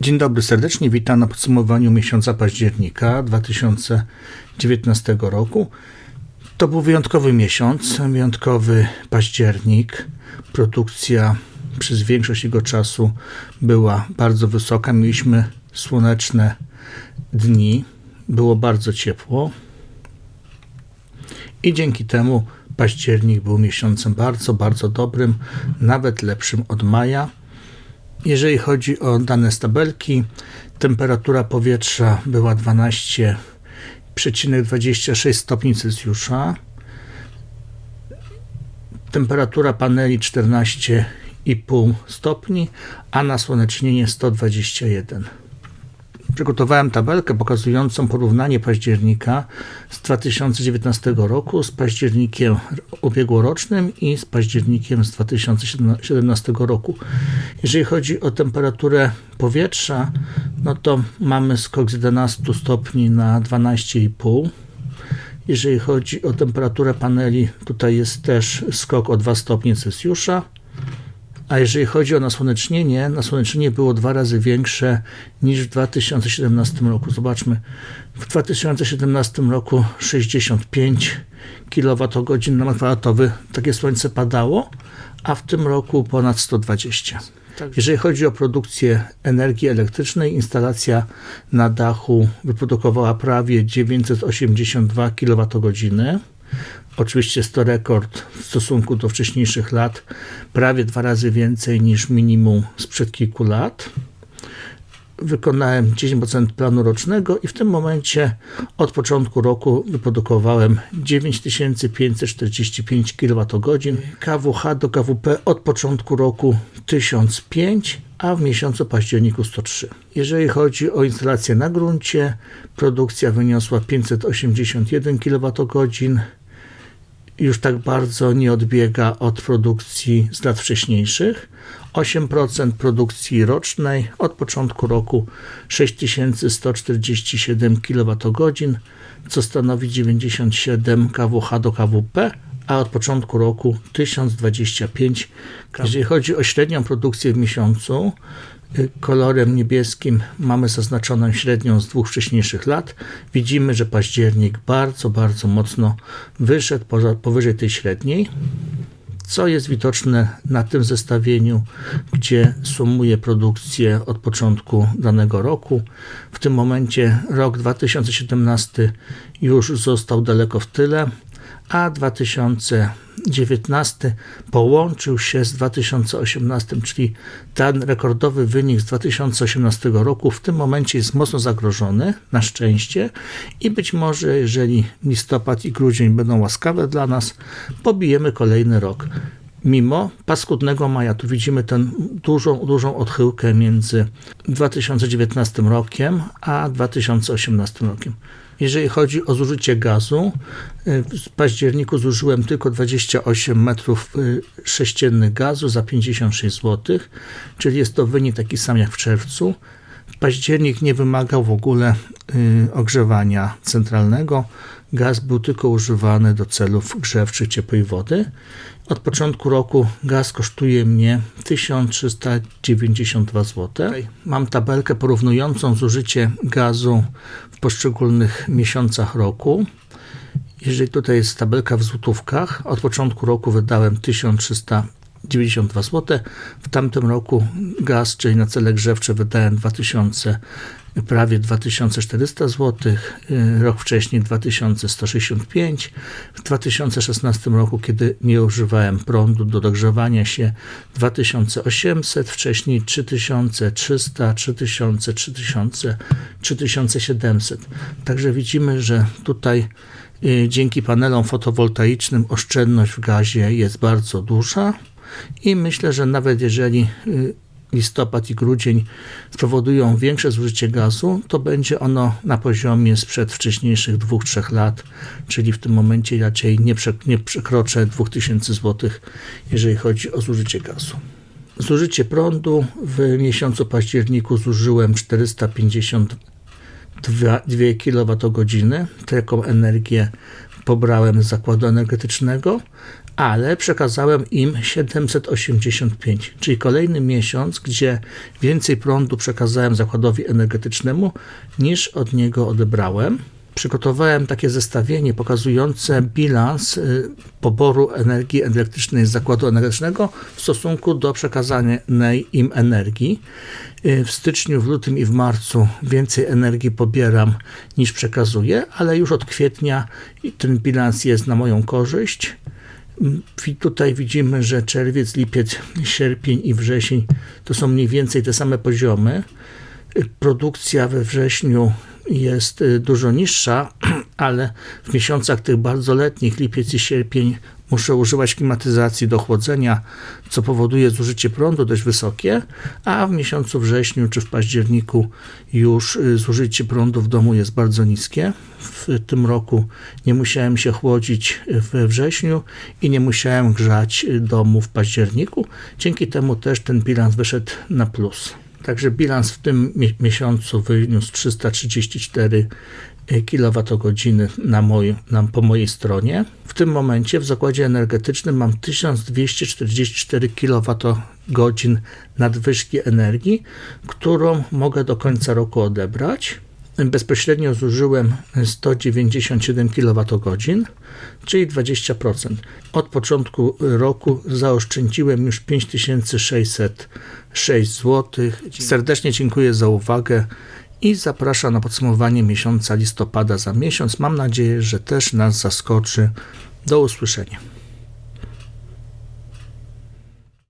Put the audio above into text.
Dzień dobry, serdecznie witam na podsumowaniu miesiąca października 2019 roku. To był wyjątkowy miesiąc, wyjątkowy październik. Produkcja przez większość jego czasu była bardzo wysoka. Mieliśmy słoneczne dni, było bardzo ciepło i dzięki temu październik był miesiącem bardzo, bardzo dobrym, nawet lepszym od maja. Jeżeli chodzi o dane z tabelki, temperatura powietrza była 12,26 stopni Celsjusza. Temperatura paneli 14,5 stopni, a nasłonecznienie 121. Przygotowałem tabelkę pokazującą porównanie października z 2019 roku z październikiem ubiegłorocznym i z październikiem z 2017 roku. Jeżeli chodzi o temperaturę powietrza, no to mamy skok z 11 stopni na 12,5. Jeżeli chodzi o temperaturę paneli, tutaj jest też skok o 2 stopnie Celsjusza. A jeżeli chodzi o nasłonecznienie, nasłonecznienie było dwa razy większe niż w 2017 roku. Zobaczmy, w 2017 roku 65 kWh na kwadratowy takie słońce padało, a w tym roku ponad 120. Jeżeli chodzi o produkcję energii elektrycznej, instalacja na dachu wyprodukowała prawie 982 kWh. Oczywiście jest to rekord w stosunku do wcześniejszych lat, prawie dwa razy więcej niż minimum sprzed kilku lat. Wykonałem 10% planu rocznego i w tym momencie od początku roku wyprodukowałem 9545 kWh. KWH do KWP od początku roku 1005 a w miesiącu październiku 103. Jeżeli chodzi o instalację na gruncie, produkcja wyniosła 581 kWh, już tak bardzo nie odbiega od produkcji z lat wcześniejszych. 8% produkcji rocznej od początku roku 6147 kWh, co stanowi 97 kWh do KWP, a od początku roku 1025. Jeżeli chodzi o średnią produkcję w miesiącu, kolorem niebieskim mamy zaznaczoną średnią z dwóch wcześniejszych lat. Widzimy, że październik bardzo, bardzo mocno wyszedł poza, powyżej tej średniej, co jest widoczne na tym zestawieniu, gdzie sumuje produkcję od początku danego roku. W tym momencie rok 2017 już został daleko w tyle a 2019 połączył się z 2018, czyli ten rekordowy wynik z 2018 roku w tym momencie jest mocno zagrożony, na szczęście, i być może, jeżeli listopad i grudzień będą łaskawe dla nas, pobijemy kolejny rok. Mimo paskudnego maja, tu widzimy tę dużą, dużą odchyłkę między 2019 rokiem a 2018 rokiem. Jeżeli chodzi o zużycie gazu, y, w październiku zużyłem tylko 28 metrów y, sześciennych gazu za 56 zł, czyli jest to wynik taki sam jak w czerwcu. Październik nie wymagał w ogóle y, ogrzewania centralnego. Gaz był tylko używany do celów grzewczych ciepłej wody. Od początku roku gaz kosztuje mnie 1392 zł. Mam tabelkę porównującą zużycie gazu w poszczególnych miesiącach roku. Jeżeli tutaj jest tabelka w złotówkach, od początku roku wydałem 1300 92 zł. W tamtym roku gaz, czyli na cele grzewcze wydałem 2000, prawie 2400 zł, y, rok wcześniej 2165. W 2016 roku, kiedy nie używałem prądu do dogrzewania się 2800, wcześniej 3300, 3000, 3000, 3700. Także widzimy, że tutaj y, dzięki panelom fotowoltaicznym oszczędność w gazie jest bardzo duża. I myślę, że nawet jeżeli y, listopad i grudzień spowodują większe zużycie gazu, to będzie ono na poziomie sprzed wcześniejszych dwóch, trzech lat, czyli w tym momencie raczej nie, nie przekroczę 2000 zł, jeżeli chodzi o zużycie gazu. Zużycie prądu w miesiącu październiku zużyłem 452 kWh. Taką energię pobrałem z zakładu energetycznego, ale przekazałem im 785, czyli kolejny miesiąc, gdzie więcej prądu przekazałem zakładowi energetycznemu niż od niego odebrałem. Przygotowałem takie zestawienie pokazujące bilans y, poboru energii elektrycznej z zakładu energetycznego w stosunku do przekazanej im energii. Y, W styczniu, w lutym i w marcu więcej energii pobieram niż przekazuję, ale już od kwietnia ten bilans jest na moją korzyść. I tutaj widzimy, że czerwiec, lipiec, sierpień i wrzesień to są mniej więcej te same poziomy. Produkcja we wrześniu jest y, dużo niższa, ale w miesiącach tych bardzo letnich, lipiec i sierpień, muszę używać klimatyzacji do chłodzenia, co powoduje zużycie prądu dość wysokie, a w miesiącu wrześniu czy w październiku już y, zużycie prądu w domu jest bardzo niskie. W tym roku nie musiałem się chłodzić we wrześniu i nie musiałem grzać y, domu w październiku. Dzięki temu też ten bilans wyszedł na plus. Także bilans w tym mi- miesiącu wyniósł 334 kWh na moj, na, po mojej stronie. W tym momencie w zakładzie energetycznym mam 1244 kWh nadwyżki energii, którą mogę do końca roku odebrać. Bezpośrednio zużyłem 197 kWh, czyli 20%. Od początku roku zaoszczędziłem już 5606 zł. Serdecznie dziękuję za uwagę i zapraszam na podsumowanie miesiąca listopada za miesiąc. Mam nadzieję, że też nas zaskoczy. Do usłyszenia.